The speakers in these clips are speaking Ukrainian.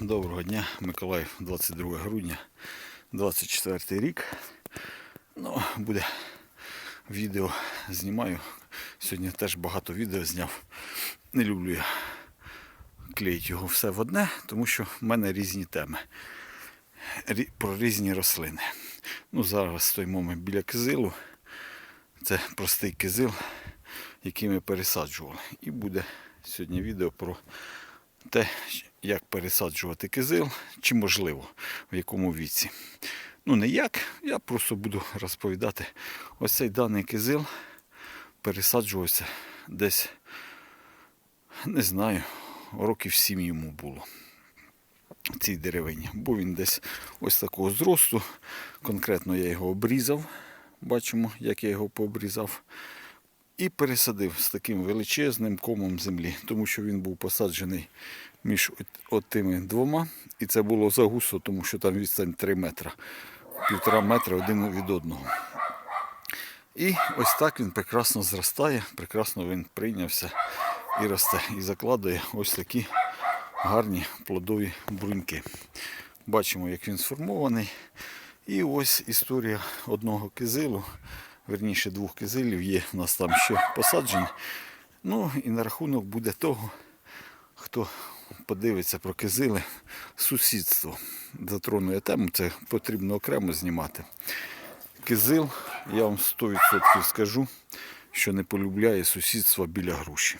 Доброго дня, Миколаїв, 22 грудня, 24 рік. Ну, буде відео знімаю. Сьогодні теж багато відео зняв. Не люблю я клеїти його все в одне, тому що в мене різні теми. Рі- Про різні рослини. Ну, зараз стоїмо ми біля кизилу. Це простий кизил, який ми пересаджували. І буде сьогодні відео про те, як пересаджувати кизил, чи можливо, в якому віці. Ну, не як, я просто буду розповідати. Ось цей даний кизил пересаджувався десь, не знаю, років сім йому було. Цій деревині. Бо він десь ось такого зросту. Конкретно я його обрізав. Бачимо, як я його пообрізав. І пересадив з таким величезним комом землі, тому що він був посаджений між тими двома. І це було загусто, тому що там відстань 3 метра, півтора метра один від одного. І ось так він прекрасно зростає, прекрасно він прийнявся і росте. І закладає ось такі гарні плодові бруньки. Бачимо, як він сформований. І ось історія одного кизилу, верніше двох кизилів є в нас там ще посаджені. Ну і на рахунок буде того, хто подивиться про кизили, сусідство. Затроную тему, це потрібно окремо знімати. Кизил, я вам 100% скажу, що не полюбляє сусідство біля груші.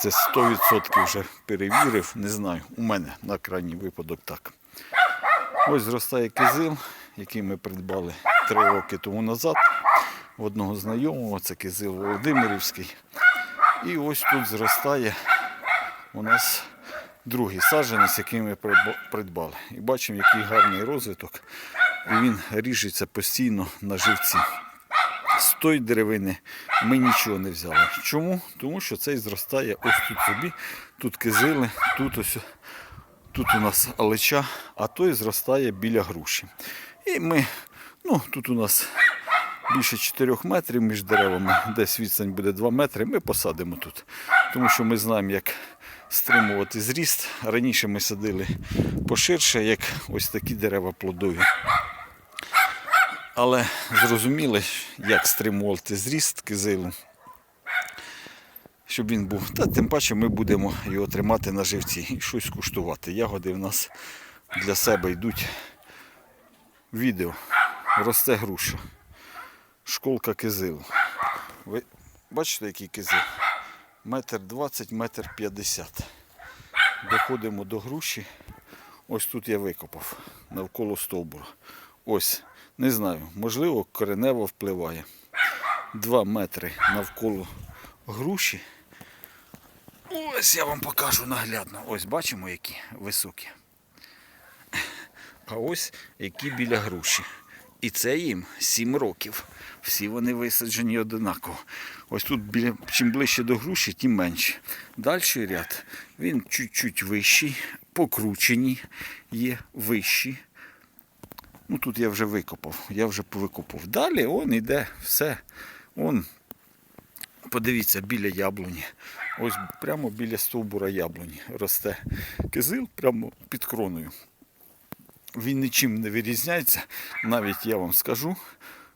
Це 100% вже перевірив, не знаю. У мене на крайній випадок так. Ось зростає кизил, який ми придбали три роки тому назад. В одного знайомого, це кизил Володимирівський. І ось тут зростає у нас другий саджанець, який ми придбали. І бачимо, який гарний розвиток. І він ріжеться постійно на живці. З тої деревини ми нічого не взяли. Чому? Тому що цей зростає ось тут собі, тут кизили, тут ось Тут у нас алеча, а той зростає біля груші. І ми, ну тут у нас більше 4 метрів між деревами, десь відстань буде 2 метри, ми посадимо тут. Тому що ми знаємо, як стримувати зріст. Раніше ми садили поширше, як ось такі дерева плодові. Але зрозуміли, як стримувати зріст кизилу щоб він був. Та тим паче ми будемо його тримати на живці і щось куштувати. Ягоди в нас для себе йдуть. Відео. Росте груша. Школка кизилу. Ви бачите, який кизил? Метр двадцять, метр п'ятдесят. Доходимо до груші. Ось тут я викопав навколо стовбура. Ось, не знаю, можливо, коренево впливає. Два метри навколо груші. Ось я вам покажу наглядно. Ось бачимо, які високі. А ось які біля груші. І це їм 7 років. Всі вони висаджені одинаково. Ось тут біля, чим ближче до груші, тим менше. Дальший ряд, він чуть-чуть вищий, покручені є вищі. Ну тут я вже викопав, я вже повикопав. Далі он іде все. Он Подивіться, біля яблуні. Ось прямо біля стовбура яблуні росте кизил прямо під кроною. Він нічим не вирізняється. Навіть я вам скажу,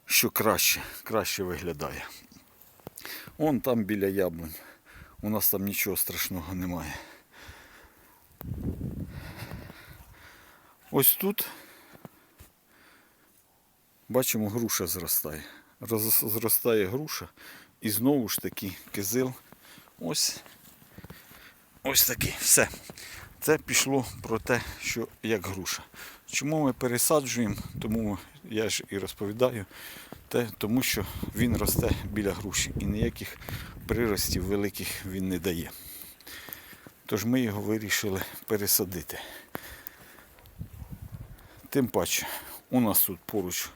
що краще, краще виглядає. Он там біля яблунь. У нас там нічого страшного немає. Ось тут бачимо, груша зростає. Роз- Зростає груша. І знову ж таки кизил. Ось. Ось такий. Все. Це пішло про те, що як груша. Чому ми пересаджуємо, тому я ж і розповідаю, те, тому що він росте біля груші і ніяких приростів великих він не дає. Тож ми його вирішили пересадити. Тим паче, у нас тут поруч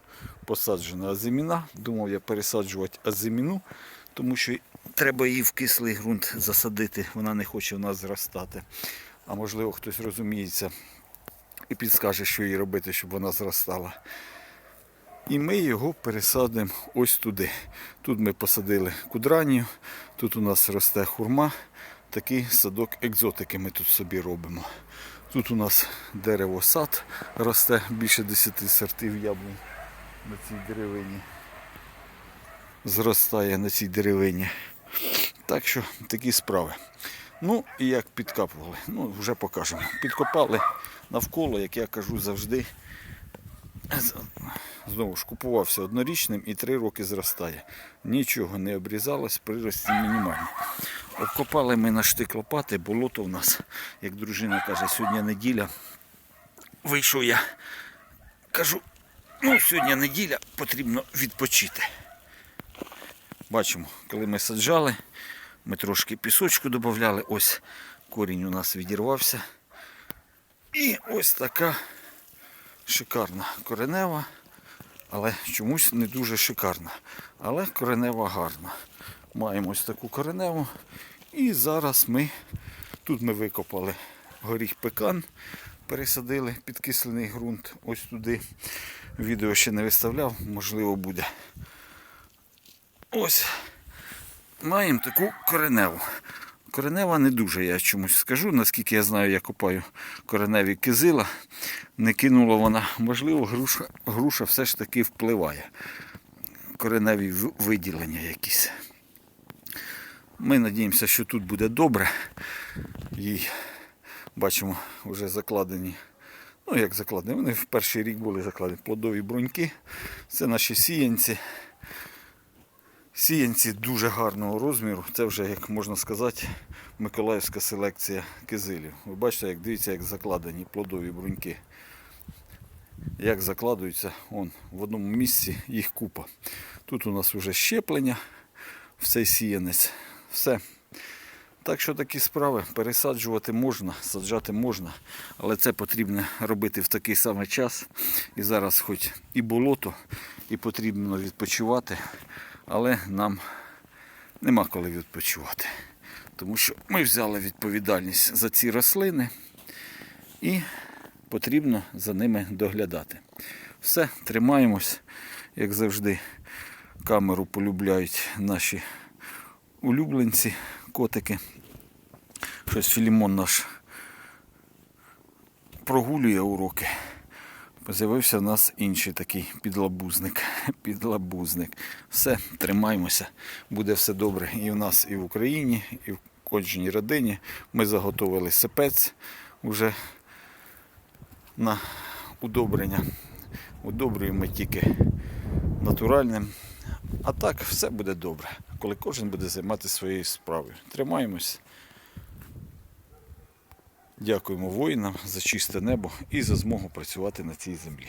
посаджена азиміна. Думав я пересаджувати азиміну, тому що треба її в кислий ґрунт засадити. Вона не хоче в нас зростати. А можливо хтось розуміється і підскаже, що їй робити, щоб вона зростала. І ми його пересадимо ось туди. Тут ми посадили кудранію, тут у нас росте хурма, такий садок екзотики ми тут собі робимо. Тут у нас дерево сад росте більше 10 сортів яблунь на цій деревині. Зростає на цій деревині. Так що такі справи. Ну і як підкапували, ну вже покажемо. Підкопали навколо, як я кажу завжди. Знову ж купувався однорічним і три роки зростає. Нічого не обрізалось, прирості мінімальні. Обкопали ми на штик лопати, болото в нас, як дружина каже, сьогодні неділя. Вийшов я, кажу, ну сьогодні неділя, потрібно відпочити. Бачимо, коли ми саджали, ми трошки пісочку додавали, ось корінь у нас відірвався. І ось така шикарна коренева, але чомусь не дуже шикарна. Але коренева гарна. Маємо ось таку кореневу. І зараз ми тут ми викопали горіх пекан, пересадили підкислений ґрунт ось туди. Відео ще не виставляв, можливо буде. Ось маємо таку кореневу. Коренева не дуже, я чомусь скажу, наскільки я знаю, я копаю кореневі кизила. Не кинула вона. Можливо, груша, груша все ж таки впливає. Кореневі виділення якісь. Ми надіємося, що тут буде добре. Їй бачимо, вже закладені. Ну, як закладені, вони в перший рік були закладені плодові бруньки. Це наші сіянці. Сіянці дуже гарного розміру. Це вже, як можна сказати, миколаївська селекція кизилів. Ви бачите, як дивіться, як закладені плодові бруньки. Як закладуються, он, в одному місці їх купа. Тут у нас вже щеплення в цей сіянець. Все. Так що такі справи пересаджувати можна, саджати можна, але це потрібно робити в такий самий час. І зараз хоч і болото, і потрібно відпочивати, але нам нема коли відпочивати. Тому що ми взяли відповідальність за ці рослини і потрібно за ними доглядати. Все, тримаємось, як завжди, камеру полюбляють наші улюбленці, котики. Щось Філімон наш прогулює уроки. З'явився в нас інший такий підлабузник. Підлабузник. Все, тримаємося. Буде все добре і в нас, і в Україні, і в кожній родині. Ми заготовили сипець уже на удобрення. Удобрюємо тільки натуральним. А так все буде добре, коли кожен буде займатися своєю справою. Тримаємось. Дякуємо воїнам за чисте небо і за змогу працювати на цій землі.